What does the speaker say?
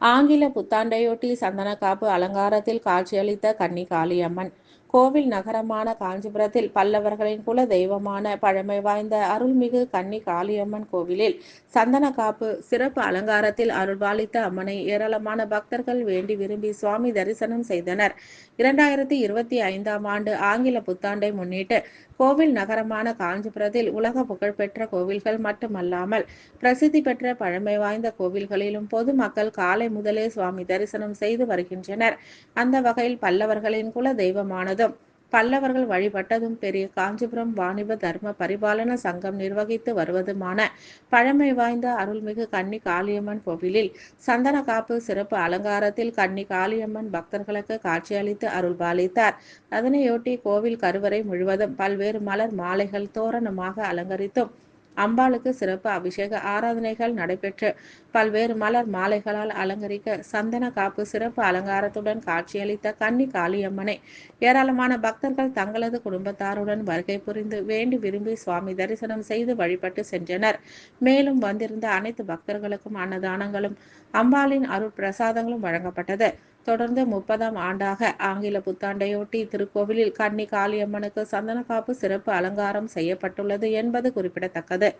ஆங்கில புத்தாண்டையொட்டி சந்தனக்காப்பு அலங்காரத்தில் காட்சியளித்த கன்னி காளியம்மன் கோவில் நகரமான காஞ்சிபுரத்தில் பல்லவர்களின் குல தெய்வமான பழமை வாய்ந்த அருள்மிகு கன்னி காளியம்மன் கோவிலில் சந்தன காப்பு சிறப்பு அலங்காரத்தில் அருள்பாலித்த அம்மனை ஏராளமான பக்தர்கள் வேண்டி விரும்பி சுவாமி தரிசனம் செய்தனர். இரண்டாயிரத்தி இருபத்தி ஐந்தாம் ஆண்டு ஆங்கில புத்தாண்டை முன்னிட்டு கோவில் நகரமான காஞ்சிபுரத்தில் உலக புகழ்பெற்ற கோவில்கள் மட்டுமல்லாமல் பிரசித்தி பெற்ற பழமை வாய்ந்த கோவில்களிலும் பொதுமக்கள் காலை முதலே சுவாமி தரிசனம் செய்து வருகின்றனர். அந்த வகையில் பல்லவர்களின் குல விதம் பல்லவர்கள் வழிபட்டதும் பெரிய காஞ்சிபுரம் வாணிப தர்ம பரிபாலன சங்கம் நிர்வகித்து வருவதுமான பழமை வாய்ந்த அருள்மிகு கன்னி காளியம்மன் கோவிலில் சந்தன காப்பு சிறப்பு அலங்காரத்தில் கன்னி காளியம்மன் பக்தர்களுக்கு காட்சியளித்து அருள்பாலித்தார். அதனையொட்டி கோவில் கருவறை முழுவதும் பல்வேறு மலர் மாலைகள் தோரணமாக அலங்கரித்தும் அம்பாளுக்கு சிறப்பு அபிஷேக ஆராதனைகள் நடைபெற்று பல்வேறு மலர் மாலைகளால் அலங்கரிக்க சந்தன காப்பு சிறப்பு அலங்காரத்துடன் காட்சியளித்த கன்னி காளியம்மனை ஏராளமான பக்தர்கள் தங்களது குடும்பத்தாருடன் வருகை புரிந்து வேண்டி விரும்பி சுவாமி தரிசனம் செய்து வழிபட்டு சென்றனர். மேலும் வந்திருந்த அனைத்து பக்தர்களுக்கும் அன்னதானங்களும் அம்பாளின் அருள் பிரசாதங்களும் வழங்கப்பட்டது. தொடர்ந்து முப்பதாம் ஆண்டாக ஆங்கில புத்தாண்டையொட்டி திருக்கோவிலில் கன்னி காளியம்மனுக்கு சந்தன காப்பு சிறப்பு அலங்காரம் செய்யப்பட்டுள்ளது என்பது குறிப்பிடத்தக்கது.